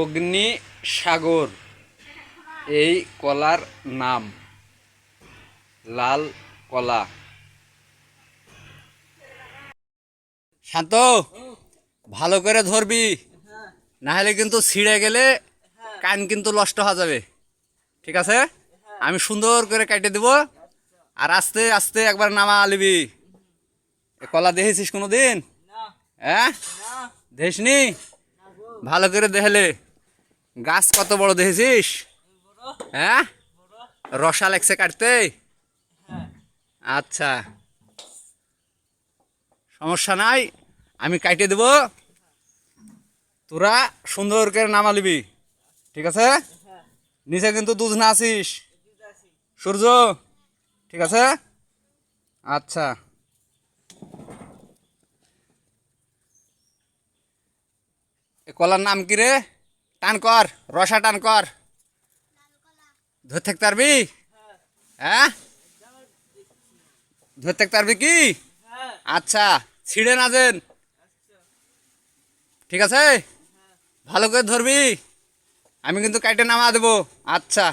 অগ্নি সাগর এই কলার নাম। লাল কলা। শান্ত ভালো করে ধরবি। না হলে কিন্তু ছিঁড়ে গেলে কান কিন্তু নষ্ট হয়ে যাবে। ঠিক আছে? আমি সুন্দর করে কেটে দেব। আর আস্তে আস্তে একবার নামা আলিবি কলা দেখেছিস কোনো দিন হ্যাঁ? দেখিসনি? ভালো করে দেখলে। গাছ কত বড় দেখেছিস? হ্যাঁ? রসা লাগছে কাটতে? আচ্ছা। সমস্যা নাই আমি কাটে দেব। তোরা সুন্দর করে নামা নামালিবি ঠিক আছে? নিচে কিন্তু দুধ না আসিস। সূর্য ঠিক আছে? আচ্ছা। এ কলার নাম কি রে? টান কর, রসা টান কর। ধরতে পারবি হ্যাঁ? ধরতে পারবি কি? আচ্ছা ছিঁড়ে না যেন। ঠিক আছে? ভালো করে ধরবি। আমি কিন্তু কাইটে নামা দেবো। আচ্ছা।